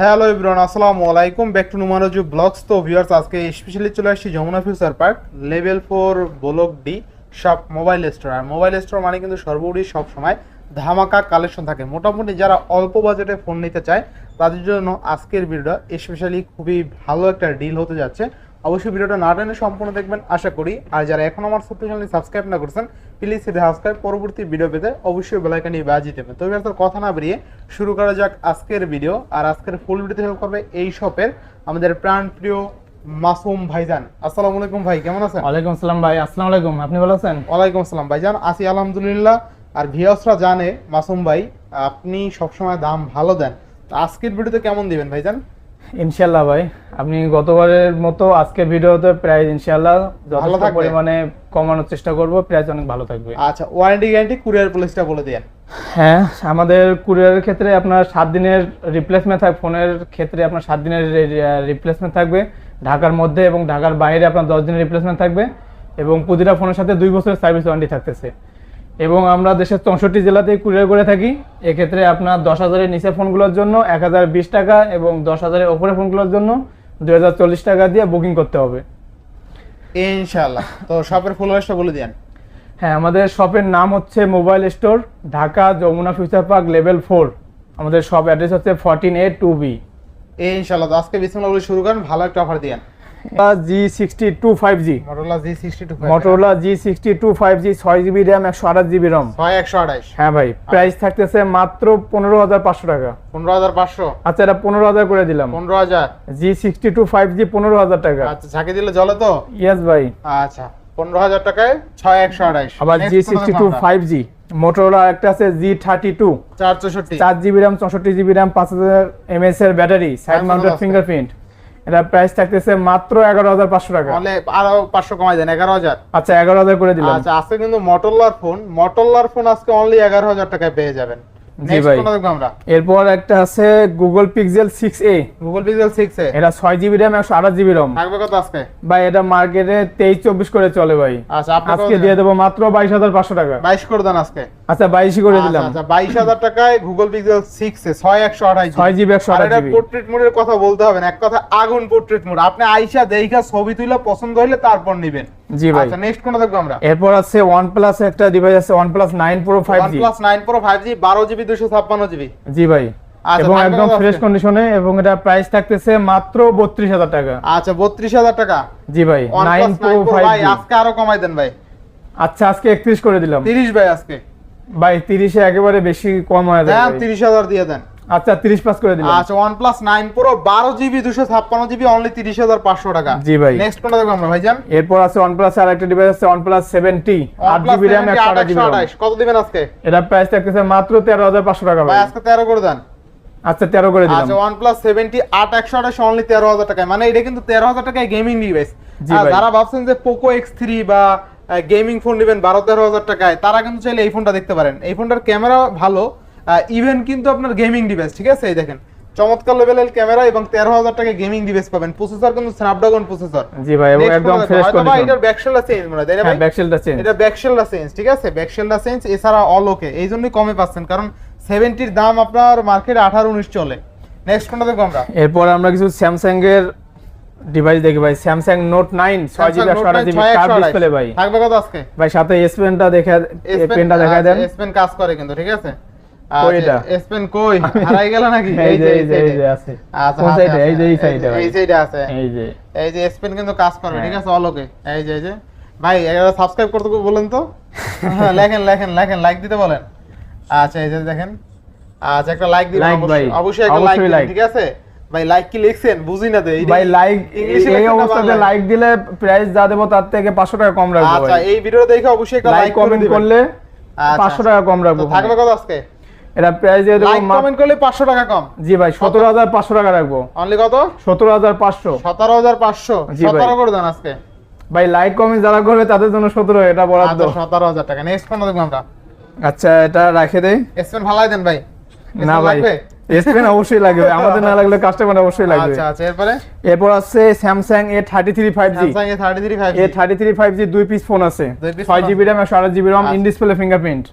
Hello ইব্রান আসসালামু আলাইকুম ব্যাক টু নুমারজু ব্লগস তো ভিউয়ার্স আজকে স্পেশালি চলে আসছি Jamuna future park level four block D সব মোবাইল স্টোর আর মোবাইল স্টোর মানে কিন্তু সর্বোপরি সব সময় ধামাকা কালেকশন থাকে। মোটামুটি যারা অল্প বাজেটে ফোন নিতে চায়, তাদের জন্য আজকের ভিডিওটা স্পেশালি খুবই ভালো একটা ডিল হতে যাচ্ছে। অবশ্যই ভিডিওটা না টেনে সম্পূর্ণ দেখবেন, আশা করি। আর যারা এখন আমার ছোট্ট চ্যানেল সাবস্ক্রাইব না করছেন প্লিজ সাবস্ক্রাইব পরবর্তী ভিডিও পেতে অবশ্যই বেলাইকানি বাজিয়ে দেবেন। তবে আর কথা না বেরিয়ে শুরু করা যাক আজকের ভিডিও আর আজকের ফুল ভিডিওতে হেল্প করবে এই শপের আমাদের প্রাণ প্রিয় মাসুম ভাইজান। আসসালামু আলাইকুম ভাই কেমন আছেন? ওয়ালাইকুম আসসালাম ভাই আসসালামু আলাইকুম। আপনি ভালো আছেন? ওয়ালাইকুম আসসালাম ভাইজান। আছি আলহামদুলিল্লাহ। আর ভিওসরা জানে মাসুম ভাই আপনি সবসময় দাম ভালো দেন। তো আজকের ভিডিওতে কেমন দিবেন ভাইজান? ইনশাল্লাহ ভাই। আপনি গতবারের মতো আজকের ভিডিওতে প্রাইস ইনশাল্লাহ যথেষ্ট পরিমাণে কমানোর চেষ্টা করব প্রাইস অনেক ভালো থাকবে। আচ্ছা ওয়ারেন্টি গ্যারান্টি কুরিয়ার পলিসিটা বলে দেন হ্যাঁ আমাদের কুরিয়ারের ক্ষেত্রে আপনার সাত দিনের রিপ্লেসমেন্ট থাকবে ফোনের ক্ষেত্রে আপনার সাত দিনের রিপ্লেসমেন্ট থাকবে। ঢাকার মধ্যে এবং ঢাকার বাইরে আপনার দশ দিনের রিপ্লেসমেন্ট থাকবে এবং প্রতিটা ফোনের সাথে দুই বছরের সার্ভিস ওয়ারেন্টি থাকতেছে। এবং আমরা দেশের চৌষট্টি জেলাতেই কুরিয়ার করে থাকি। এক্ষেত্রে আপনার দশ হাজারের নিচে ফোনগুলোর জন্য এক হাজার বিশ টাকা এবং দশ হাজারের ওপরে ফোনগুলোর জন্য দুই হাজার চল্লিশ টাকা দিয়ে বুকিং করতে হবে। ইনশাআল্লাহ। তো শপের ফুল অ্যাড্রেসটা বলে দেন হ্যাঁ আমাদের শপের নাম হচ্ছে mobile store Dhaka Jamuna future park level four. আমাদের শপ অ্যাড্রেস হচ্ছে ফর্টিন এ টু বি ইনশাআল্লাহ। তো আজকে বিসমিল্লাহ শুরু করেন ভালো একটা অফার দিয়েন। G sixty two five G Motorola G sixty two Motorola G sixty two five G ছয় জিবি র্যাম একশো আঠাশ জিবি রম ছয় একশো আঠাইশ হ্যাঁ ভাই প্রাইস থাকতেছে মাত্র পনেরো হাজার পাঁচশো টাকা। পনেরো হাজার পাঁচশো? আচ্ছা এটা পনেরো হাজার করে দিলাম। পনেরো হাজার। G sixty two five G পনেরো হাজার টাকা। আচ্ছা ঝাঁকি দিলে জলে তো? ইয়েস ভাই। আচ্ছা পনেরো হাজার টাকায় ছয় একশো আবার G sixty two five G Motorola একটা আছে জি থার্টি টু চার চৌষট্টি। চার জিবি র্যাম চৌষট্টি জিবি র্যাম পাঁচ হাজার এমএস এর ব্যাটারি সাইড পাঁচ মাউন্টেড ফিঙ্গারপ্রিন্ট এটা প্রাইস থাকতেছে মাত্র এগারো হাজার পাঁচশো টাকা। আরও পাঁচশো কমাই দেন এগারো হাজার। আচ্ছা এগারো হাজার করে দিলাম। আচ্ছা আজকে কিন্তু মটোলার ফোন মটোলার ফোন আজকে অনলি এগারো হাজার টাকায় পেয়ে যাবেন। এরপর একটা আছে Google Pixel six A Google Pixel six A এটা ছয় জিবি র্যাম একশো আঠাশ জিবি রম থাকবে কত আজকে? ভাই এটা মার্কেটে তেইশ চব্বিশ করে চলে ভাই। আচ্ছা আজকে দিয়ে দেবো মাত্র বাইশ হাজার পাঁচশো টাকা। বাইশ করে দেন আজকে। আচ্ছা বাইশই করে দিলাম। আচ্ছা বাইশ হাজার টাকায় গুগল পিক্সেল সিক্স এ ছয় একশো আঠাশ ছয় জিবি একশো আঠাশ এটা জিবি পোর্ট্রেট মোডের কথা বলতে হবে না এক কথা আগুন পোর্ট্রেট মোড আপনি আইসা দেইখা ছবি তুলে পছন্দ হইলে তারপর নিবেন। জি ভাই। আচ্ছা নেক্সট কোনটা দেখব আমরা? এরপর আছে প্লাস একটা ডিভাইস আছে nine pro five G OnePlus 9 Pro 5G 12 GB 256 GB. জি ভাই। আচ্ছা, এবং একদম ফ্রেশ কন্ডিশনে এবং এটা প্রাইস থাকতেছে মাত্র বত্রিশ হাজার টাকা। আচ্ছা 32000 টাকা? জি ভাই nine OnePlus pro 9 Pro five ভাই আজকে আরও কমাই দেন ভাই। আচ্ছা আজকে একত্রিশ করে দিলাম। 30 ভাই আজকে। ভাই তিরিশে একেবারে বেশি কম হয়ে যায় তিরিশ 30000 দিয়ে দেন। আচ্ছা তিরিশ পাস করে দিলাম। আচ্ছা OnePlus 9 Pro 12 GB 256 GB only 30500 টাকা। জি ভাই। নেক্সট কোনটা দেখব আমরা ভাইজান? এরপর আছে ওয়ানপ্লাস আর একটা ডিভাইস আছে OnePlus জিবি র্যাম 70 একশো আঠাশ। জিবি 128 কত দিবেন আজকে? এটা প্রাইস থাকতেছে মাত্র তেরো হাজার পাঁচশো টাকা ভাই। আজকে 13 করে দেন। আচ্ছা তেরো করে দিলাম। আচ্ছা OnePlus 70 8128 অনলি 13000 টাকায়। মানে এটা কিন্তু 13000 টাকায় গেমিং ডিভাইস জি ভাই। যারা ভাবছেন যে Poco X3 বা গেমিং ফোন নেবেন 12 13000 টাকায় তারা কিন্তু চাইলে এই ফোনটা দেখতে পারেন। এই ফোনটার ক্যামেরা ভালো ইভেন কিন্তু আপনার গেমিং ডিভাইস ঠিক আছে? এই দেখেন চমৎকার লেভেলের ক্যামেরা এবং 13000 টাকা গেমিং ডিভাইস পাবেন। প্রসেসর কিন্তু স্ন্যাপড্রাগন প্রসেসর জি ভাই এবং একদম ফ্রেশ কন্ডিশন এটার ব্যাকশেলটা চেঞ্জ মনে হয় হ্যাঁ ভাই? ব্যাকসেলটা চেঞ্জ এটা ব্যাকশেলটা চেঞ্জ ঠিক আছে? ব্যাকশেলটা চেঞ্জ এছাড়া অল ওকে এই জন্যই কমে পাচ্ছেন কারণ 70 এর দাম আপনার মার্কেটে 18 19 চলে। নেক্সট কোনটা দেখব আমরা? এরপর আমরা কিছু স্যামসাং এর ডিভাইস দেখি ভাই। স্যামসাং নোট নাইন ছয় জিবি একশো আঠাশ জিবি কার্ভ ডিসপ্লে ভাই। থাকবে কত আজকে? ভাই সাথে এস পেনটা দেখে পেনটা দেখায় দেন। এস পেন কাজ করে কিন্তু ঠিক আছে? কই এটা? কই? হারাই গেল নাকি? এই যে এই যে এই যে আছে। আচ্ছা কোন সাইডে? এই যে এই সাইডে এই সাইডে আছে। এই যে। এই যে এস কিন্তু কাজ করবে হ্যাঁ। ঠিক আছে অলোকে? এই যে এই যে। ভাই এটা সাবস্ক্রাইব করতে বলেন তো। হ্যাঁ, লেখেন লেখেন লেখেন লাইক দিতে বলেন। আচ্ছা এই যে দেখেন। আচ্ছা একটা লাইক দিবেন অবশ্যই। একটা লাইক দিবেন ঠিক আছে? ভাই লাইক কি লিখছেন? বুঝি না তো ভাই লাইক এই অবস্থাতে লাইক দিলে প্রাইস যা দেবো তার থেকে পাঁচশো টাকা কম রাখব আচ্ছা এই ভিডিও দেখে অবশ্যই একটা লাইক কমেন্ট করলে আচ্ছা। পাঁচশো টাকা কম রাখব থাকবে কত আজকে? এটা প্রাইস দিয়ে দেবো লাইক কমেন্ট করলে 500 টাকা কম। জি ভাই সতেরো হাজার পাঁচশো টাকা রাখব। অনলি কত? সতেরো হাজার পাঁচশো। 17500 জি ভাই। 17 করে দেন আজকে। ভাই লাইক কমেন্ট যারা করবে তাদের জন্য সতেরো এটা বরাদ্দ। আচ্ছা 17000 টাকা। নেক্সট কোন দেখব আমরা। আচ্ছা এটা রাখে দেই। এসপেন ভালাই দেন ভাই। না ভাই? এস পেন অবশ্যই লাগবে আমাদের না লাগলে কাস্টমার অবশ্যই লাগবে। আচ্ছা আচ্ছা এরপরে? এরপর আছে Samsung A thirty three five G Samsung A thirty three five A thirty three five G দুই পিস ফোন আছে ছয় জিবি র্যাম একশো আট জিবি আচ্ছা। In display fingerprint?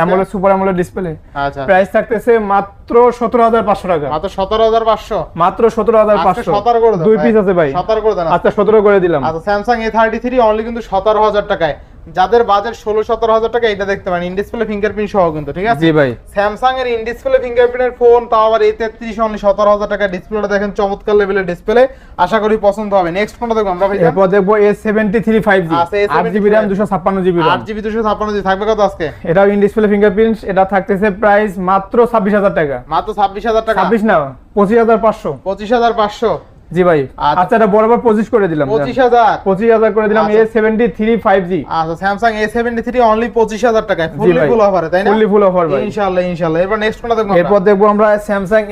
AMOLED super AMOLED display আচ্ছা। প্রাইস থাকতেছে মাত্র সতেরো হাজার পাঁচশো টাকা। মাত্র সতেরো হাজার পাঁচশো? মাত্র সতেরো হাজার পাঁচশো। সতেরো করে দাও দুই পিস আছে ভাই। সতেরো করে দেন আচ্ছা সতেরো করে দিলাম। আচ্ছা Samsung A thirty three only কিন্তু সতেরো হাজার টাকায়। যাদের বাজেট ষোলো সতেরো হাজার টাকা এটা দেখতে পারেন। ইন ডিসপ্লে ফিঙ্গারপ্রিন্ট সহ কিন্তু ঠিক আছে? জি ভাই। স্যামসাং এর ইন ডিসপ্লে ফিঙ্গারপ্রিন্টের ফোন তাও আবার এই তেত্রিশ অনলি সতেরো হাজার টাকা ডিসপ্লেটা দেখেন চমৎকার লেভেলের ডিসপ্লে আশা করি পছন্দ হবে। নেক্সট ফোনটা দেখব আমরা ভাই এরপর দেখব A seventy three five G আট জিবি র্যাম দুশো ছাপ্পান্ন জিবি আট জিবি দুশো ছাপ্পান্ন জিবি থাকবে কত আজকে? এটাও ইন ডিসপ্লে ফিঙ্গারপ্রিন্ট এটা থাকতেছে প্রাইস মাত্র ছাব্বিশ হাজার টাকা। মাত্র ছাব্বিশ হাজার টাকা? ছাব্বিশ না পঁচিশ হাজার পাঁচশো। পঁচিশ হাজার পাঁচশো। জি ভাই। আচ্ছা। আচ্ছা এটা বরাবর পঁচিশ করে দিলাম। পঁচিশ হাজার। পঁচিশ হাজার করে দিলাম এ আচ্ছা। সেভেন্টি থ্রি ফাইভ জি আচ্ছা Samsung A seventy three only পঁচিশ হাজার টাকায়। জি ফুললি ফুল অফারে তাই না? ফুললি ফুল অফার ভাই। ইনশাআল্লাহ ইনশাআল্লাহ। এরপর নেক্সট কোনটা দেখব এরপর দেখব আমরা Samsung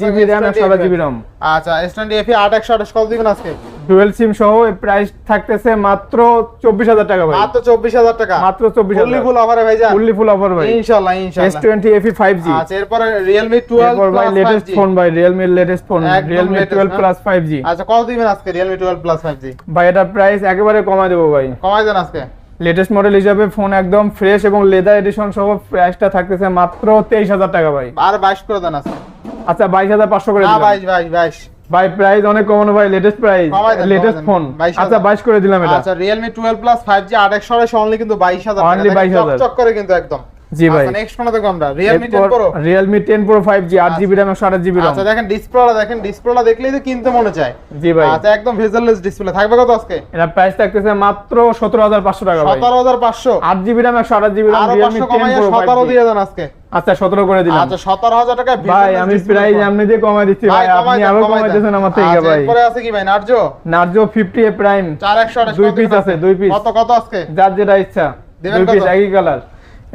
জিবি র্যাম একশো আঠাশ জিবি রম আচ্ছা এস টোয়েন্টি এফি আট একশো আঠাশ। কত দিবেন আজকে? ডুয়েল সিম সহ প্রাইস থাকতেছে মাত্র চব্বিশ হাজার টাকা ভাই। মাত্র চব্বিশ হাজার টাকা। মাত্র চব্বিশ ফুললি হাজার ফুল অফারে ভাই যান ফুললি ফুল অফার ভাই। ইনশাআল্লাহ ইনশাআল্লাহ টোয়েন্টি এফি ফাইভ জি আচ্ছা এরপরে রিয়েলমি টুয়েলভ এরপর ভাই লেটেস্ট ফোন ভাই Realme latest phone latest twelve plus five G আচ্ছা কত দিবেন আজকে টুয়েলভ প্লাস ফাইভ জি ভাই এটা প্রাইস একেবারে কমায় দেবো ভাই। কমাই দেন আজকে। লেটেস্ট মডেল হিসাবে ফোন একদম ফ্রেশ এবং লেদার এডিশন সহ প্রাইসটা থাকতেছে মাত্র তেইশ হাজার টাকা ভাই। আর বাইশ করে দেন আজকে। আচ্ছা বাইশ হাজার পাঁচশো করে না দিলাম। বাইশ বাইশ বাইশ। ভাই প্রাইস অনেক কমানো ভাই লেটেস্ট প্রাইস লেটেস্ট ফোন। 22,000 আচ্ছা বাইশ করে দিলাম এটা। আচ্ছা Realme twelve plus five G আট একশো আঠাশ অনলি কিন্তু বাইশ হাজার। চক 22,000 চক করে কিন্তু একদম। জি ভাই। নেক্সট ফোনটা দেখব আমরা। Realme ten pro Realme ten pro five G আট জিবি র্যাম একশো আঠাশ জিবি রম আচ্ছা দেখেন ডিসপ্লেটা দেখেন ডিসপ্লেটা দেখলেই তো কিনতে মনে চায়। জি ভাই। আচ্ছা একদম ভেজারলেস ডিসপ্লে থাকবে কত আজকে? এটা প্রাইস থাকতেছে মাত্র সতেরো হাজার পাঁচশো টাকা ভাই। সতেরো হাজার পাঁচশো। আট জিবি র্যাম একশো আঠাশ জিবি রম আরও রিয়েলমি পাঁচশো টেন কমাইয়া প্রো সতেরো দিয়ে দেন আজকে। আচ্ছা সতেরো করে দিলাম। আচ্ছা সতেরো হাজার টাকা ভাই আমি প্রাইস এমনি দিয়ে কমাই দিচ্ছি ভাই। আপনি আরও কমাই দিচ্ছেন আমার থেকে ভাই। এরপরে আছে কি ভাই? Narzo Narzo fifty A prime চার একশো আঠাশ দুই পিস আছে, দুই পিস কত কত আজকে? যার যেটা ইচ্ছা। দুই পিস একই কালার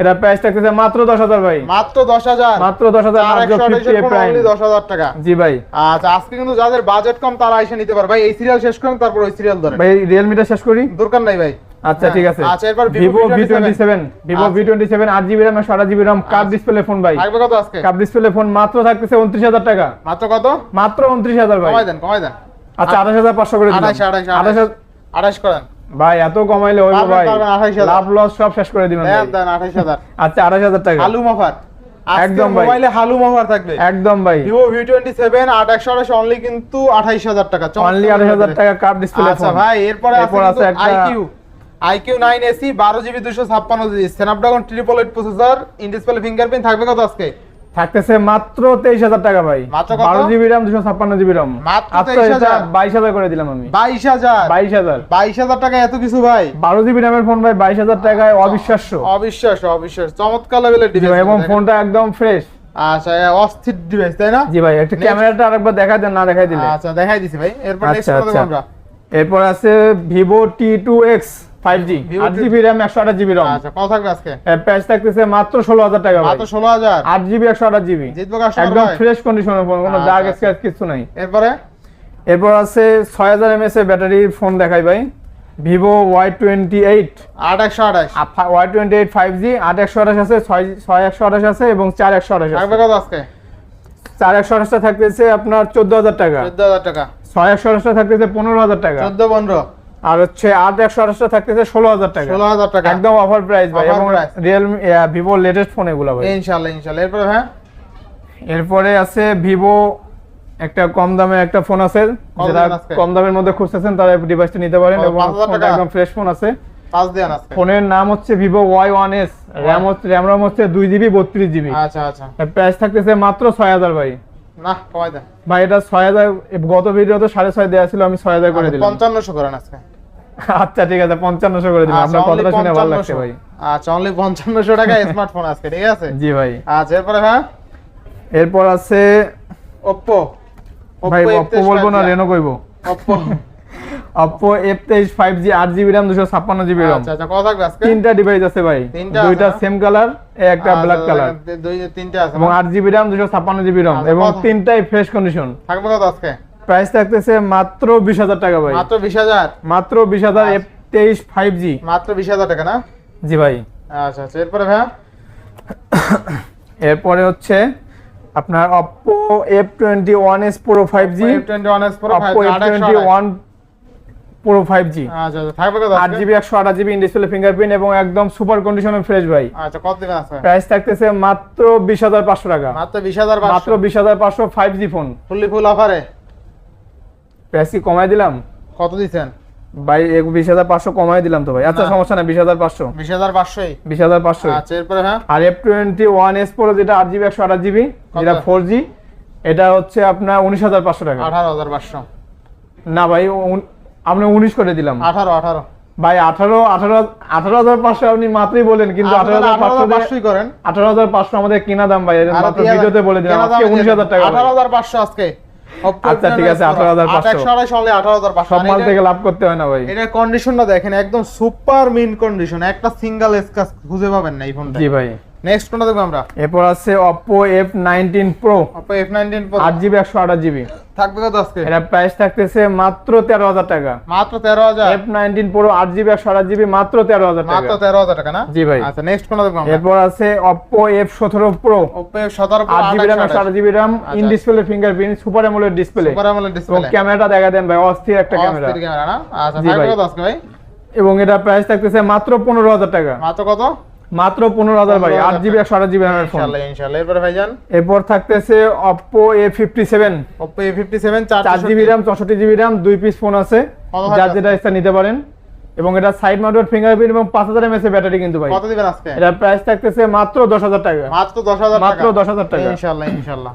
এটা প্রাইস থাকতেছে মাত্র দশ হাজার ভাই। মাত্র দশ হাজার। মাত্র দশ হাজার চার নার্জো একশো ফিফটি আঠাশের এ ফোন প্রাইম only দশ হাজার টাকা। জি ভাই। আচ্ছা আজকে কিন্তু যাদের বাজেট কম তারা এসে নিতে পারে ভাই এই সিরিয়াল শেষ করেন তারপর ওই সিরিয়াল ধরে ভাই রিয়েলমিটা শেষ করি? দরকার নাই ভাই। আচ্ছা হ্যাঁ, ঠিক আছে। আচ্ছা, এরপর Vivo Vivo V V27 twenty seven Vivo আচ্ছা। ভি টোয়েন্টি সেভেন আট জিবি র্যাম একশো আঠাশ জিবি রম কাপ ডিসপ্লে ফোন ভাই। থাকবে কত আজকে? কাপ ডিসপ্লে ফোন মাত্র থাকতেছে উনত্রিশ হাজার টাকা। মাত্র কত? মাত্র উনত্রিশ হাজার ভাই। কমাই দেন কমাই দেন। আচ্ছা আঠাশ হাজার পাঁচশো করে আঠাশ। আঠাশ হাজার- আঠাশ করেন। ভাই এত কমাইলে হইব ভাই। লাভ লস সব শেষ করে দিবেন দেন ভাই। দেন আঠাশ হাজার। আচ্ছা আঠাশ হাজার টাকা। হালুম অফার একদম ভাই। মোবাইলে হালুম অফার থাকবে। একদম ভাই। ভিভো ভি টোয়েন্টি সেভেন আট একশো আঠাশ অনলি কিন্তু আঠাইশ হাজার টাকা। অনলি আঠাশ হাজার টাকা কাপ ডিসপ্লে আচ্ছা ভাই এরপরে আছে এসি বারো জিবি দুশো ছাপ্পান্ন GB Snapdragon triple eight processor in display fingerprint থাকবে কত আজকে? থাকতেছে মাত্র তেইশ হাজার টাকা ভাই। বারো জিবি র্যাম দুশো ছাপ্পান্ন জিবি রম মাত্র আচ্ছা 23,000 এটা বাইশ হাজার করে দিলাম আমি। বাইশ হাজার? বাইশ হাজার। বাইশ হাজার টাকা এত কিছু ভাই? বারো জিবি র্যামের ফোন ভাই বাইশ হাজার টাকায় অবিশ্বাস্য। অবিশ্বাস অবিশ্বাস চমৎকার লেভেলের ডিভাইস এবং ফোনটা একদম ফ্রেশ আচ্ছা অস্থির ডিভাইস তাই না? জি ভাই একটা Next- ক্যামেরাটা আরেকবার দেখা দেন না দেখাই দিলে। আচ্ছা দেখাই দিছি ভাই। এরপর নেক্সট আচ্ছা কথা আচ্ছা। আমরা। এরপর আছে Vivo T two X five G Vivo আট T- জিবি র্যাম একশো আঠাশ জিবি রম আচ্ছা কত থাকবে আজকে? প্রাইস থাকতেছে মাত্র ষোলো হাজার টাকা মাত্র একদম ফ্রেশ ফোন কোনো আচ্ছা, আচ্ছা। স্ক্র্যাচ কিছু নাই। এরপরে? এরপর আছে এর ব্যাটারি ফোন দেখাই ভাই। ভিভো ওয়াই টোয়েন্টি এইট আট একশো আঠাশ। Y twenty eight five G আট একশো আঠাশ আছে ছয় ছয় একশো আঠাশ আছে এবং চার একশো আঠাশ থাকবে আছে কত আজকে? চার একশো আঠাশটা থাকতেছে আপনার চোদ্দ হাজার টাকা। চোদ্দ হাজার টাকা। ছয় একশো আঠাশটা থাকতেছে পনেরো হাজার টাকা। চোদ্দ পনেরো। আর হচ্ছে আট একশো আঠাশটা থাকতেছে ষোলো হাজার টাকা। ষোলো হাজার টাকা। একদম অফার প্রাইস ভাই এবং। রিয়েলমি ভিভো লেটেস্ট ফোন এগুলো ভাই। ইনশাল্লাহ ইনশাল্লাহ। এরপরে হ্যাঁ এরপরে আছে ভিভো একটা কম দামে একটা ফোন আছে আজকে? কম দামের মধ্যে খুঁজতেছেন তারা ডিভাইসটা নিতে পারেন এবং 5,000 ফোনটা টাকা? একদম ফ্রেশ ফোন আছে। ফোনের নাম হচ্ছে Vivo Y one S RAM হচ্ছে র্যাম হচ্ছে দুই জিবি বত্রিশ জিবি আচ্ছা আচ্ছা। প্রাইস থাকতেছে মাত্র ছয় হাজার ভাই। না কমাই দেন। ভাই এটা ছয় হাজার গত ভিডিওতে সাড়ে ছয় দেওয়া ছিল আমি ছয় হাজার করে আচ্ছা, দিলাম। পঞ্চান্নশো করেন আজকে। আচ্ছা ঠিক আছে পঞ্চান্নশো করে দিলাম। আচ্ছা, আপনার কথাটা শুনে ভালো লাগছে ভাই। আচ্ছা অনলি পঞ্চান্নশো টাকা স্মার্টফোন আজকে ঠিক আছে? জি ভাই। আচ্ছা এরপরে হ্যাঁ? এরপর আছে ওপ্পো ভাই অপ্পো বলব না রেনো কইবো? ওপ্পো আট জিবি র্যাম দুশো ছাপ্পান্ন জিবি রম আচ্ছা আচ্ছা কত থাকবে আজকে? তিনটা ডিভাইস আছে ভাই। তিনটা দুইটা? সেম কালার একটা আচ্ছা, ব্ল্যাক কালার দেখেন, দুই তিনটে আছে এবং না? আট জিবি র্যাম দুশো ছাপ্পান্ন জিবি রম আচ্ছা, এবং তিনটাই ফ্রেশ কন্ডিশন থাকবে কত আজকে? প্রাইস থাকতেছে মাত্র বিশ হাজার টাকা ভাই। মাত্র বিশ হাজার? মাত্র বিশ হাজার এফ তেইশ ফাইভ জি মাত্র বিশ হাজার টাকা না? জি ভাই। আচ্ছা আচ্ছা এরপরে ভাইয়া? এরপরে হচ্ছে আপনার জি F21s Pro 5G, twenty 828 one pro five G আচ্ছা আচ্ছা থাকবে কত আট? জিবি একশো আঠাশ জিবি ডিসপ্লে ফিঙ্গারপ্রিন্ট এবং একদম সুপার কন্ডিশনে ফ্রেশ ভাই। আচ্ছা কত দিবেন আছে প্রাইস থাকতেছে মাত্র বিশ হাজার পাঁচশো টাকা। মাত্র বিশ হাজার মাত্র বিশ হাজার পাঁচশো five G phone fully full অফারে প্রাইস কি কমাই দিলাম? কত দিচ্ছেন? ভাই বিশ হাজার পাঁচশো কমাই দিলাম তো ভাই। আচ্ছা সমস্যা না বিশ হাজার পাঁচশো। বিশ হাজার পাঁচশোই? বিশ হাজার পাঁচশো। আচ্ছা এরপরে হ্যাঁ? আর F twenty one S pro যেটা আট জিবি একশো আঠাশ জিবি যেটা ফোর জি এটা হচ্ছে আপনার উনিশ হাজার পাঁচশো টাকা। আঠারো হাজার পাঁচশো। না ভাই আপনি উনিশ করে দিলাম। আঠারো আঠারো। ভাই আঠারো আঠারো আঠারো হাজার পাঁচশো আপনি মাত্রই বলেন কিন্তু আঠারো হাজার পাঁচশো করেন। আঠারো হাজার পাঁচশো আমাদের কিনা দাম ভাই ভিডিওতে বলে দিলাম আজকে উনিশ হাজার টাকা আঠারো হাজার পাঁচশো আজকে। আচ্ছা, ঠিক আছে, 18,500 একশো আড়াইশো আঠারো হাজার পাঁচশো। সব মাল থেকে লাভ করতে হয় না ভাই। এটার কন্ডিশনটা দেখেন একদম সুপার মিন কন্ডিশন একটা সিঙ্গেল স্কাচ খুঁজে পাবেন না এই ফোনটা জি ভাই। নেক্সট কোনটা দেখব আমরা? এরপর আছে অপো এফ নাইনটিন আট জিবি একশো আঠাশ জিবি থাকবে কত আজকে? এটা প্রাইস থাকতেছে মাত্র তেরো হাজার টাকা। মাত্র তেরো হাজার? এফ নাইনটিন প্রো আট জিবি একশো আঠাশ জিবি মাত্র তেরো হাজার টাকা। মাত্র তেরো হাজার টাকা না? জি ভাই। আচ্ছা নেক্সট কোনটা দেখব আমরা? এরপর আছে ওপো এফ সতেরো আট জিবি র্যাম একশো আঠাশ GB RAM in. Display fingerprint super AMOLED display super এবং ডিসপ্লে ক্যামেরাটা দেখা দেন ভাই অস্থির একটা ক্যামেরা। ক্যামেরা না? আচ্ছা থাকবে ভাই। কত আজকে ভাই? এবং এটা প্রাইস থাকতেছে মাত্র পনেরো হাজার টাকা। মাত্র কত? মাত্র পনেরো হাজার ভাই 15,000 আট জিবি একশো আঠাশ জিবি র্যামের ফোন ইনশাআল্লাহ ইনশাআল্লাহ এরপরে ভাইজান? এরপর থাকতেছে Oppo A fifty seven Oppo A fifty seven চার জিবি র্যাম চৌষট্টি জিবি র্যাম দুই পিস ফোন আছে। যার যেটা ইচ্ছা নিতে পারেন। এবং এটা সাইড মাউন্টেড ফিঙ্গারপ্রিন্ট এবং পাঁচ হাজার এমএস ব্যাটারি কিন্তু ভাই। কত দিবেন আজকে? এটা প্রাইস থাকতেছে মাত্র দশ হাজার টাকা। মাত্র দশ হাজার মাত্র 10,000 টাকা। ইনশাআল্লাহ ইনশাআল্লাহ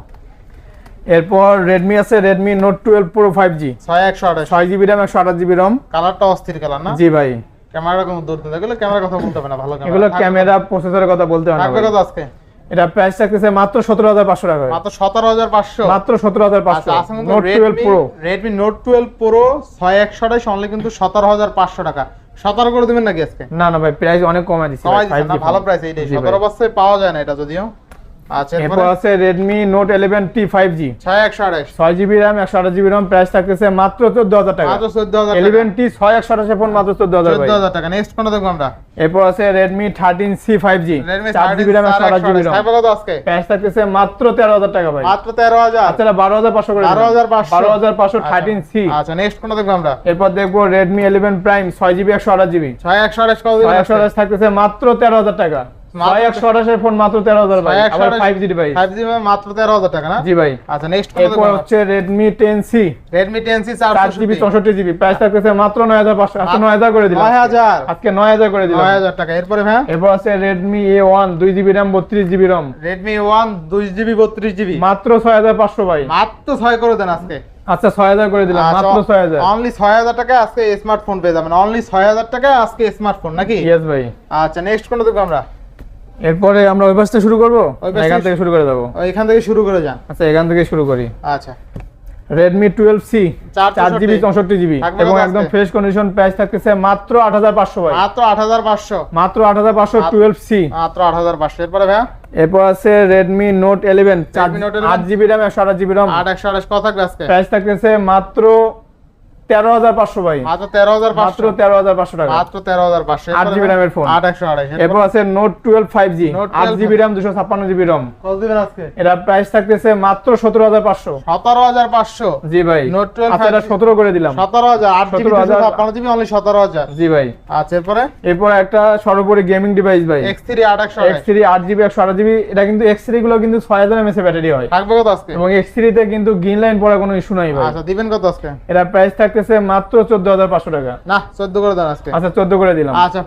এরপর রেডমি আছে Redmi note twelve pro five G ছয় একশো আঠাশ। ছয় জিবি র্যাম একশো আঠাশ জিবি রম কালারটা অস্থির কালার না? জি ভাই। ক্যামেরা কোনো দূর দিন এগুলো ক্যামেরার কথা বলতে হবে না ভালো ক্যামেরা। এগুলো ক্যামেরা প্রসেসরের কথা বলতে হয় না থাকবে ভাই। কত আজকে? এটা প্রাইস থাকতেছে মাত্র সতেরো হাজার পাঁচশো টাকা। মাত্র সতেরো হাজার পাঁচশো? মাত্র সতেরো হাজার পাঁচশো। আচ্ছা আছে কিন্তু note twelve Redmi pro Redmi note twelve pro ছয় একশো আঠাশ অনলি কিন্তু সতেরো হাজার পাঁচশো টাকা। সতেরো করে দিবেন নাকি আজকে? না না ভাই প্রাইস অনেক সবাই দিচ্ছেন না ভালো প্রাইস এইটাই জি ভাই। সতেরো বছরে পাওয়া যায় না এটা যদিও। আচ্ছা এরপর? আছে প্রাইস থাকতেছে মাত্র চোদ্দ হাজার টাকা। মাত্র ফোন মাত্র নেক্সট দেখব আমরা। এরপর আছে কত আজকে। প্রাইস থাকতেছে মাত্র ভাই। আচ্ছা করে আচ্ছা। নেক্সট দেখব আমরা। এরপর দেখব কত থাকতেছে টাকা। ফোন মাত্র আবার টাকা না? জি ভাই। আচ্ছা নেক্সট হচ্ছে প্রাইস থাকতেছে মাত্র আজকে করে দিলাম। করে দিলাম। টাকা। এরপরে এরপর আছে মাত্র ভাই। মাত্র করে দেন আজকে। আচ্ছা ছয় হাজার করে দিলাম। আচ্ছা, মাত্র অনলি টাকায় আজকে স্মার্টফোন পেয়ে যাবেন। অনলি টাকায় আজকে স্মার্টফোন নাকি? ভাই। আচ্ছা নেক্সট কোনটা দেখব আমরা। এরপরে আমরা ওই পাশ থেকে শুরু করব? এখান থেকে- শুরু করে দেবো? এখান থেকে শুরু করে যান আচ্ছা এখান থেকে শুরু করি। আচ্ছা। রেডমি টুয়েলভ সি চার চার জিবি চৌষট্টি জিবি এবং একদম ফ্রেশ কন্ডিশন প্রাইস থাকতেছে মাত্র আট হাজার পাঁচশো ভাই। মাত্র আট হাজার পাঁচশো। মাত্র আট হাজার পাঁচশো মাত্র- টুয়েলভ সি মাত্র আট হাজার পাঁচশো। এরপরে ভাইয়া? এরপর আছে Redmi note eleven Redmi Note 11 আট জিবি র্যাম একশো আঠাশ জিবি রম আট একশো আঠাশ প্রাইস থাকতেছে মাত্র তেরো হাজার পাঁচশো ভাই। মাত্র তেরো হাজার মাত্র তেরো হাজার পাঁচশো টাকা। মাত্র তেরো হাজার পাঁচশো। আট GB RAM এর আট একশো আঠাশ এরপর আছে নোট টুয়েলভ ফাইভ জি আট জিবি র্যাম দুশো ছাপ্পান্ন জিবি রম কত দিবেন আজকে? এটা প্রাইস থাকতেছে মাত্র সতেরো হাজার পাঁচশো। সতেরো হাজার পাঁচশো। জি ভাই। Note 12 আচ্ছা এটা সতেরো করে দিলাম। সতেরো হাজার আট জিবি 17,000 ছাপ্পান্ন জিবি অনলি সতেরো হাজার। জি ভাই। আচ্ছা এরপরে? এরপর একটা সর্বোপরি গেমিং ডিভাইস ভাই। এক্স থ্রি আট একশো এক্স থ্রি আট জিবি একশো আট জিবি এটা কিন্তু এক্স থ্রি গুলো কিন্তু ছয় হাজার এমএস ব্যাটারি হয়। থাকবে কত আজকে? এবং এক্স থ্রিতে কিন্তু গ্রিন লাইন পড়ার কোনো ইস্যু নাই ভাই। আচ্ছা দিবেন কত আজকে? এটা প্রাইস থাকতেছে মাত্র চোদ্দ হাজার পাঁচশো টাকা। না চোদ্দ করে দেন আজকে। আচ্ছা চোদ্দ করে দিলাম। আচ্ছা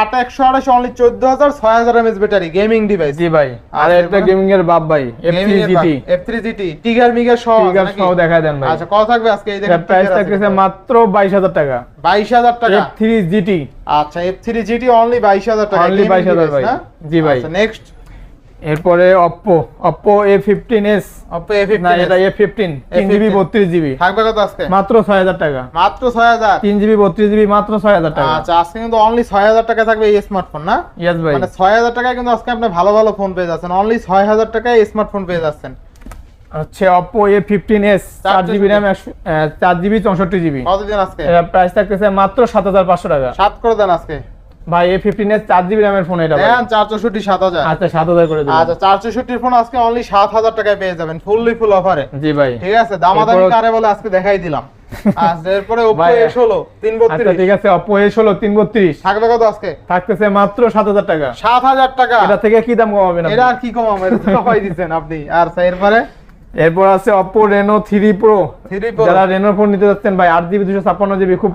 আট একশো আঠাশ অনলি চোদ্দ হাজার ছয় ব্যাটারি গেমিং ডিভাইস জি ভাই আর আচ্ছা, এরপরে? গেমিং এর বাপ ভাই F three GT F three GT টিগার মিগার সহ ফিগার সহ দেখা দেন ভাই। আচ্ছা কত থাকবে আজকে? এই এটা প্রাইস থাকতেছে মাত্র বাইশ হাজার টাকা। বাইশ হাজার টাকা? এফ থ্রি জিটি আচ্ছা এফ থ্রি জিটি অনলি বাইশ হাজার টাকা Only 22,000 ভাই। জি ভাই। আচ্ছা নেক্সট এরপরে Oppo Oppo A fifteen S Oppo A না এটা এ ফিফটিন তিন জিবি বত্রিশ জিবি। থাকবে কত আজকে? মাত্র ছয় হাজার টাকা। মাত্র ছয় হাজার? তিন জিবি বত্রিশ জিবি মাত্র ছয় হাজার টাকা। আচ্ছা আজকে কিন্তু অনলি ছয় হাজার টাকা থাকবে এই স্মার্টফোন না? ইয়েস ভাই। মানে ছয় হাজার টাকায় কিন্তু আজকে আপনি ভালো ভালো ফোন পেয়ে যাচ্ছেন। অনলি ছয় হাজার টাকায় স্মার্টফোন পেয়ে যাচ্ছেন। হচ্ছে অপ্পো এ ফিফটিন এস চার জিবি। র্যাম চার জিবি চৌষট্টি জিবি। কত দিন আজকে প্রাইস থাকতেছে মাত্র সাত হাজার পাঁচশো টাকা। সাত করে দেন আজকে। ভাই এ ফিফটিন চার জিবি র্যামের ফোন এটা। চার চৌষট্টি সাত হাজার। আচ্ছা সাত হাজার করে আচ্ছা চার চৌষট্টির ফোন আজকে অনলি সাত হাজার টাকায় পেয়ে যাবেন ফুললি ফুল অফারে জি ভাই। ঠিক আছে দামাদামি কারে বলে আজকে দেখাই দিলাম। আচ্ছা এরপরে ওপো ভাই, এ ষোলো তিন আচ্ছা বত্রিশ ঠিক আছে অপো এ ষোলো তিন বত্রিশ থাকবে কত আজকে? থাকতেছে মাত্র সাত হাজার টাকা। সাত হাজার টাকা। এটা থেকে কি দাম কমাবেন? এটা আর কি সবাই দিচ্ছেন আপনি। আর এরপরে? এরপর আছে Oppo Reno three pro three pro যারা রেনো ফোন নিতে যাচ্ছেন ভাই আট জিবি দুশো ছাপ্পান্ন জিবি খুব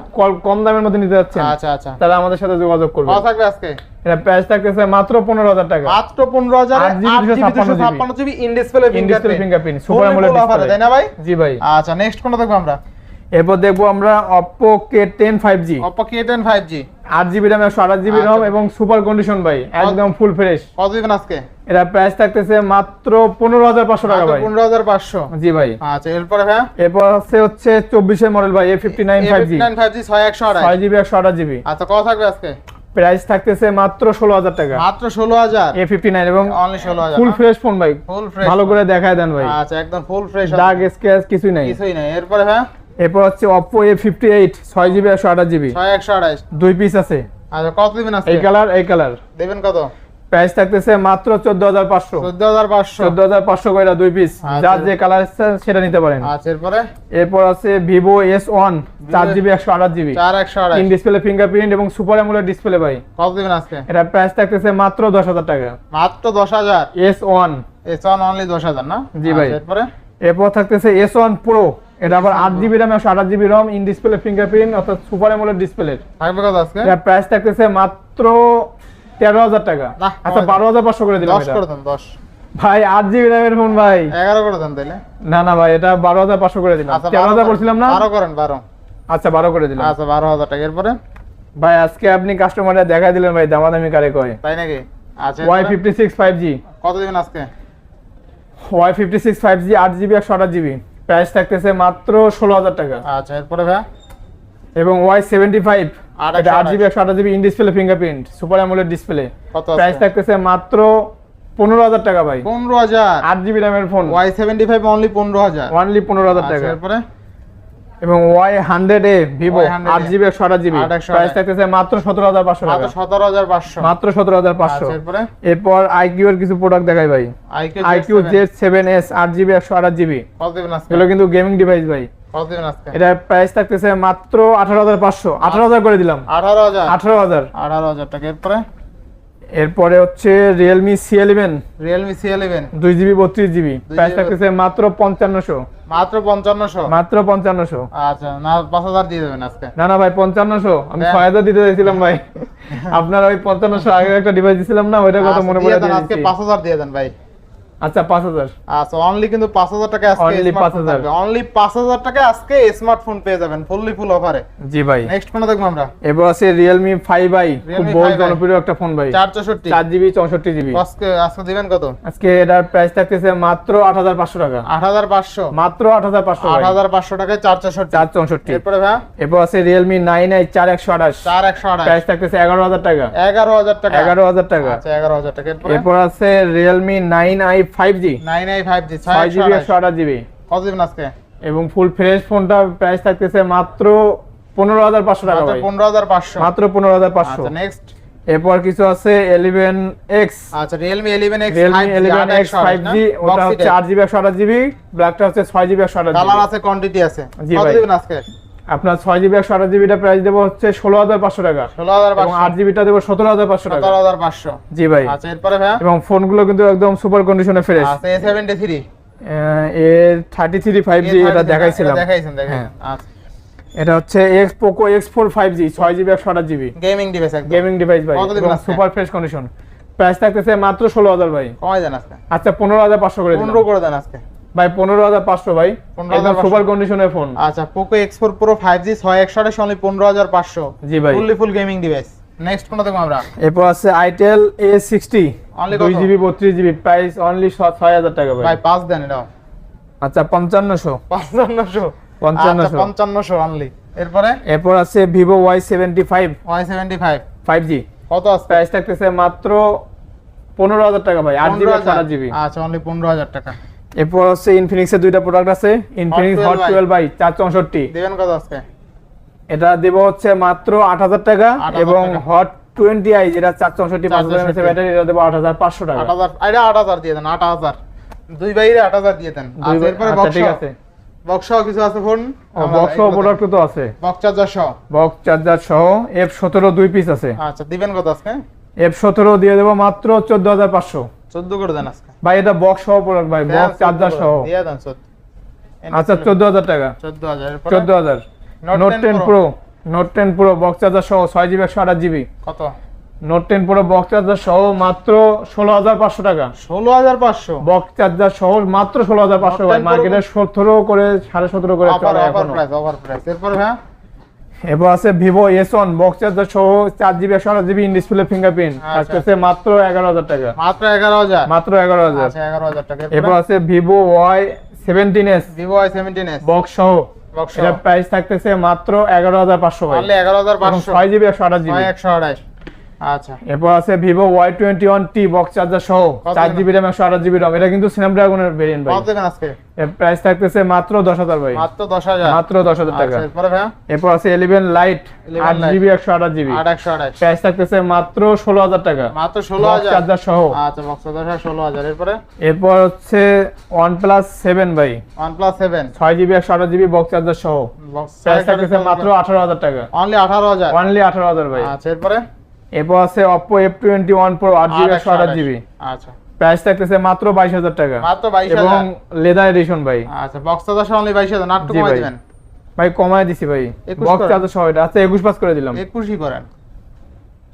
কম দামের মধ্যে নিতে যাচ্ছেন আচ্ছা আচ্ছা। তারা আমাদের সাথে যোগাযোগ করবে। কত থাকবে আজকে? এটা প্রাইস থাকতেছে মাত্র পনেরো হাজার টাকা। মাত্র পনেরো হাজার আট জিবি আট জিবি দুশো 256 ছাপ্পান্ন GB in display fingerprint super AMOLED display তাই না ভাই? জি ভাই। আচ্ছা নেক্সট কোনটা দেখব আমরা? এরপর দেখব আমরা Oppo K ten five G Oppo K ten five G আট জিবি র্যাম একশো আঠাশ জিবি আচ্ছা। রম এবং সুপার কন্ডিশন ভাই একদম ফুল ফ্রেশ কত দিবেন আজকে? এটা প্রাইস থাকতেছে মাত্র পনেরো হাজার পাঁচশো টাকা ভাই। পনেরো হাজার পাঁচশো। জি ভাই। আচ্ছা এরপরে ভাই এরপর আছে হচ্ছে চব্বিশের মডেল ভাই A fifty nine five G five G ছয় একশো আড়াই। ছয় জিবি একশো আঠাশ জিবি আচ্ছা কত থাকবে আজকে? প্রাইস থাকতেছে মাত্র ষোলো হাজার টাকা। মাত্র ষোলো হাজার? এ ফিফটি নাইন এবং অনলি ষোলো হাজার ফুল ফ্রেশ ফোন ভাই। ফুল ফ্রেশ ভালো করে দেখায় দেন ভাই। আচ্ছা একদম ফুল ফ্রেশ দাগ স্ক্র্যাচ কিছুই নাই। কিছুই নাই। এরপরে হ্যাঁ এরপর হচ্ছে ফিফটি এইট ছয় জিবি একশো আঠাশ জিবি ছয় একশো আড়াইশ দুই পিস আছে। আচ্ছা কত দিবেন আজকে? এই কালার এই কালার। দেবেন কত? প্রাইস থাকতেছে মাত্র চোদ্দ হাজার পাঁচশো। চোদ্দ হাজার পাঁচশো। চোদ্দ হাজার পাঁচশো করে দুই পিস আচ্ছা। যার যে কালার ইচ্ছা সেটা নিতে পারেন। আচ্ছা এরপরে? এরপর আছে আঠাশ জিবি চার একশো আড়াইশ ইন ডিসপ্লে ফিঙ্গারপ্রিন্ট এবং সুপার অ্যামোলেড ডিসপ্লে ভাই। কত দিবেন আজকে? এটা প্রাইস থাকতেছে মাত্র দশ হাজার টাকা। মাত্র দশ হাজার? S one S one only দশ হাজার না? জি ভাই। আচ্ছা, এরপরে? এরপর থাকতেছে এস ওয়ান প্রো এটা আবার আট জিবি একশো আঠাশ GB ROM in display fingerprint অর্থাৎ সুপার অ্যামোলেড ডিসপ্লে থাকবে কত আজকে? প্রাইস থাকতেছে মাত্র তেরো হাজার টাকা। আচ্ছা বারো হাজার পাঁচশো করে দিলাম দেন ভাই আট জিবি র্যামের ফোন ভাই। এগারো করে দেন তাইলে। না না ভাই এটা বারো হাজার পাঁচশো করে দিলাম। আচ্ছা হাজার করছিলাম না? বারো করেন বারো। আচ্ছা বারো করে দিলাম। আচ্ছা বারো হাজার টাকা। এরপরে? ভাই আজকে আপনি কাস্টমারটা দেখা দিলেন ভাই দামাদামি কারে কয়? তাই নাকি? আচ্ছা ওয়াই এরপরে? ফিফটি সিক্স ফাইভ জি কত দিবেন আজকে? Y fifty six five G আট জিবি একশো আঠাশ জিবি প্রাইস থাকতেছে মাত্র ষোলো হাজার টাকা। আচ্ছা এরপরে ভাই এবং ওয়াই সেভেন্টি ফাইভ এটা আট জিবি একশো আঠাশ GB in display fingerprint super AMOLED display কত প্রাইস থাকতেছে মাত্র পনেরো হাজার টাকা ভাই। পনেরো হাজার। আট জিবি র্যামের phone Y seventy five only পনেরো হাজার। ওয়ানলি পনেরো হাজার আচ্ছা টাকা। এরপরে? এবং ওয়াই হান্ড্রেড এ ভিভো আট জিবি একশো আঠাশ জিবি। প্রাইস থাকতেছে মাত্র সতেরো হাজার পাঁচশো টাকা। মাত্র সতেরো হাজার পাঁচশো। মাত্র সতেরো হাজার পাঁচশো। আচ্ছা এরপর? আইকিউ এর কিছু প্রোডাক্ট দেখাই ভাই। আইকিউ জেড সেভেন এস আট জিবি একশো আঠাশ জিবি। এগুলো কিন্তু গেমিং ডিভাইস ভাই। এটা প্রাইস থাকতেছে মাত্র আঠারো হাজার পাঁচশো। আঠারো হাজার করে দিলাম। আঠারো হাজার। আঠারো হাজার। আঠারো হাজার টাকা। এরপরে? এরপরে হচ্ছে Realme C eleven Realme C eleven দুই জিবি বত্রিশ জিবি। প্রাইস 2GB থাকতেছে মাত্র পঞ্চান্নশো। মাত্র পঞ্চান্নশো? মাত্র পঞ্চান্নশো। আচ্ছা না পাঁচ হাজার দিয়ে দেবেন আজকে। না না ভাই পঞ্চান্নশো। আমি হ্যাঁ। ছয় হাজার দিতে চাইছিলাম ভাই। আপনার ওই পঞ্চান্নশো আগে একটা ডিভাইস দিছিলাম না ওইটা কথা আচ্ছা, মনে পড়ে আজকে পাঁচ হাজার দিয়ে দেন ভাই। আচ্ছা পাঁচ হাজার। আচ্ছা অনলি কিন্তু পাঁচ হাজার টাকা আজকে Only 5,000 অনলি পাঁচ হাজার টাকা আজকে স্মার্টফোন পেয়ে যাবেন ফুললি ফুল অফারে জি ভাই। নেক্সট কোন দেখব আমরা। এরপর আছে রিয়েলমি ফাইভ আই খুব Realme বহু 5i জনপ্রিয় একটা ফোন ভাই। চার চৌষট্টি। চার জিবি চৌষট্টি জিবি আজকে আজকে দিবেন কত? আজকে এটার প্রাইস থাকতেছে মাত্র আট হাজার পাঁচশো টাকা। আট হাজার পাঁচশো। মাত্র আট হাজার পাঁচশো আট হাজার পাঁচশো টাকায় চার চৌষট্টি। চার চৌষট্টি। এরপরে ভাই? এরপর আছে রিয়েলমি নাইন আই চার একশো আঠাশ। চার একশো আঠাশ। প্রাইস থাকতেছে এগারো হাজার টাকা। এগারো হাজার টাকা। এগারো হাজার টাকা। আচ্ছা এগারো হাজার টাকা। এরপর? আছে Realme nine i five G nine i five G ছয় জিবি একশো আঠাশ জিবি কত দিবেন আজকে? এবং ফুল ফ্রেশ ফোনটা প্রাইস থাকতেছে মাত্র পনেরো হাজার পাঁচশো টাকা মাত্র ভাই। পনেরো হাজার পাঁচশো। মাত্র পনেরো হাজার পাঁচশো। আচ্ছা নেক্সট এরপর কিছু আছে এলিভেন এক্স আচ্ছা Realme eleven X Realme eleven X five G ওটা হচ্ছে আট জিবি একশো আঠাশ জিবি ব্ল্যাকটা হচ্ছে ছয় জিবি একশো আঠাশ কালার জিবি আছে কোয়ান্টিটি আছে। কত। দিবেন আজকে? আপনার ছয় জিবি একশো আঠাশ জিবিটা প্রাইস দেবো হচ্ছে ষোলো হাজার পাঁচশো টাকা। ষোলো হাজার এবং আট জিবিটা দেবো সতেরো হাজার পাঁচশো টাকা। সতেরো হাজার পাঁচশো। জি ভাই। আচ্ছা এরপরে ভাইয়া? এবং ফোনগুলো কিন্তু একদম সুপার কন্ডিশনে ফ্রেশ আচ্ছা A seventy three A thirty three five G এটা দেখাইছিলাম। দেখাইছেন দেখাইছেন। হ্যাঁ। আচ্ছা। এটা হচ্ছে X Poco X four five G ছয় জিবি একশো আঠাশ GB gaming device gaming device ভাই? সুপার ফ্রেশ কন্ডিশন প্রাইস থাকতেছে মাত্র ষোলো হাজার ভাই। কমাই দেন আজকে। আচ্ছা পনেরো হাজার পাঁচশো করে পনেরো করে দেন আজকে। ভাই পনেরো হাজার পাঁচশো ভাই। 15,500 একদম সুপার কন্ডিশনের ফোন। আচ্ছা Poco X four pro five G ছয় একশো আঠাশ অনলি পনেরো হাজার পাঁচশো। জি ভাই। Fully full gaming device next কোনটা দেখব আমরা? এরপর আছে আইটেল এ সিক্সটি Only দুই? জিবি বত্রিশ জিবি প্রাইস অনলি ছয় হাজার টাকা ভাই। ভাই পাঁচ দেন এটাও। আচ্ছা পঞ্চান্নশো। পঞ্চান্নশো। পঞ্চান্নশো। পঞ্চান্নশো অনলি এরপরে? এরপর আছে Vivo Y seventy five Y seventy five five G কত আছে? প্রাইস থাকতেছে মাত্র পনেরো হাজার টাকা ভাই আট জিবি আট জিবি আচ্ছা অনলি পনেরো হাজার টাকা। এরপর হচ্ছে ইনফিনিক্স এর দুইটা প্রোডাক্ট আছে ইনফিনিক্স হট। টুয়েলভ বাই চার চৌষট্টি। দেবেন কত আজকে? এটা দেব হচ্ছে মাত্র আট হাজার টাকা এবং হট টোয়েন্টি আই যেটা চার চৌষট্টি পাঁচ হাজার 464 ব্যাটারি এটা দেবো আট হাজার পাঁচশো টাকা। আট হাজার এটা আট হাজার দিয়ে দেন আট হাজার। দুই বাইরে আট হাজার দিয়ে দেন। আচ্ছা, এরপরে আচ্ছা, বক্স ঠিক আছে। বক্স কিছু আছে ফোন? বক্স প্রোডাক্ট তো আছে। বক্স চার্জার সহ। বক্স চার্জার সহ এফ সতেরো দুই পিস আছে। আচ্ছা দিবেন কত আজকে? এফ সতেরো দিয়ে দেবো মাত্র চোদ্দ হাজার পাঁচশো। চোদ্দ করে দেন আজকে। ভাই এটা বক্স সহ প্রোডাক্ট ভাই বক্স চার্জার সহ। দিয়ে দেন চোদ্দ। আচ্ছা চোদ্দ। হাজার টাকা। চোদ্দ হাজার এরপরে? চোদ্দ হাজার। Note note 10 ten pro note ten pro box charger সহ ছয় জিবি একশো আঠাশ জিবি কত? Note ten pro box charger সহ মাত্র ষোলো হাজার পাঁচশো টাকা। ষোলো হাজার পাঁচশো? বক্স চার্জার সহ মাত্র ষোলো হাজার পাঁচশো Note 10 Pro মার্কেটে সতেরো করে সাড়ে সতেরো করে অফার চলে অফার প্রাইস অফার প্রাইস এরপরে হ্যাঁ? এবার আছে Vivo S one box charger সহ চার জিবি একশো আঠাশ জিবি ডিসপ্লে ফিঙ্গারপ্রিন্ট। আসতেছে মাত্র এগারো হাজার টাকা। মাত্র এগারো হাজার? মাত্র এগারো হাজার। আচ্ছা এগারো হাজার টাকা। এরপর? আছে Vivo Y seventeen S. Vivo Y seventeen S. Box সহ। এটা প্রাইস থাকতেছে মাত্র এগারো হাজার পাঁচশো এগারো হাজার পাঁচশো। ছয় জিবি একশো আঠাশ জিবি একশো আঠাশ। আচ্ছা। এরপর আছে Vivo Y twenty one T box charger সহ চার জিবি র্যাম একশো আঠাশ জিবি রম এটা কিন্তু স্ন্যাপড্রাগনের ভেরিয়েন্ট ভাই। আজকে? প্রাইস থাকতেছে মাত্র দশ হাজার ভাই। মাত্র দশ হাজার? মাত্র দশ হাজার টাকা। আচ্ছা এরপরে আছে ইলেভেন লাইট আট জিবি একশো আঠাশ জিবি প্রাইস থাকতেছে মাত্র ষোলো হাজার টাকা। মাত্র ষোলো হাজার? চার্জার সহ। আচ্ছা বক্স হাজার ষোলো হাজার। এরপরে? এরপর হচ্ছে ওয়ান প্লাস সেভেন ভাই। ওয়ান প্লাস সেভেন ছয় জিবি একশো আঠাশ জিবি বক্স চার্জার সহ। প্রাইস থাকতেছে মাত্র আঠারো হাজার টাকা। অনলি আঠারো হাজার? অনলি আঠারো হাজার ভাই। আচ্ছা এরপরে? এরপর আছে আট জিবি একশো আঠাশ। জিবি আচ্ছা। প্রাইস থাকতেছে মাত্র বাইশ হাজার টাকা। মাত্র বাইশ এবং লেদার এডিশন ভাই। আচ্ছা বক্স হাজার অনলি বাইশ হাজার নাট্য জি কমাই দিবেন? ভাই কমায় দিছি ভাই। বক্স। চার্জার সহ এটা। আচ্ছা একুশ পাস করে দিলাম। একুশই করেন।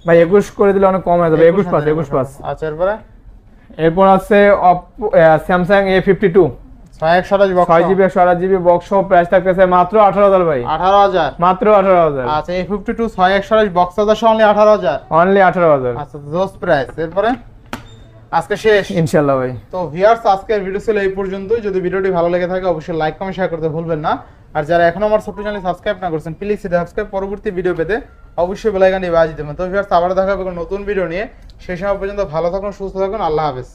ভাই একুশ করে দিলে অনেক কম হয়ে যাবে। একুশ পাস হাজার, একুশ পাস। আচ্ছা এরপরে? এরপর আছে এ ফিফটি টু ছয় একশো আঠাশ বক্স ছয় জিবি আঠাশ জিবি বক্স প্রাইস থাকতেছে মাত্র আঠারো হাজার ভাই। আঠারো হাজার। মাত্র আঠারো হাজার। আচ্ছা এই ফিফটি টু ছয় একশো আঠাশ বক্স হাজার অনলি আঠারো হাজার। অনলি আঠারো হাজার। আচ্ছা দোস্ত প্রাইস এরপরে? আজকে শেষ। ইনশাল্লাহ ভাই। তো ভিউয়ার্স আজকের ভিডিও ছিল এই পর্যন্তই। যদি ভিডিওটি ভালো লেগে থাকে অবশ্যই লাইক কমেন্ট শেয়ার করতে ভুলবেন না। আর যারা এখনও আমার ছোট্ট চ্যানেল সাবস্ক্রাইব না করছেন প্লিজ সেটা সাবস্ক্রাইব পরবর্তী ভিডিও পেতে অবশ্যই বেলাইকানটি বাজিয়ে দেবেন। তো ভিউয়ার্স আবার দেখা হবে নতুন ভিডিও নিয়ে। সেই সময় পর্যন্ত ভালো থাকুন সুস্থ থাকুন। আল্লাহ হাফেজ।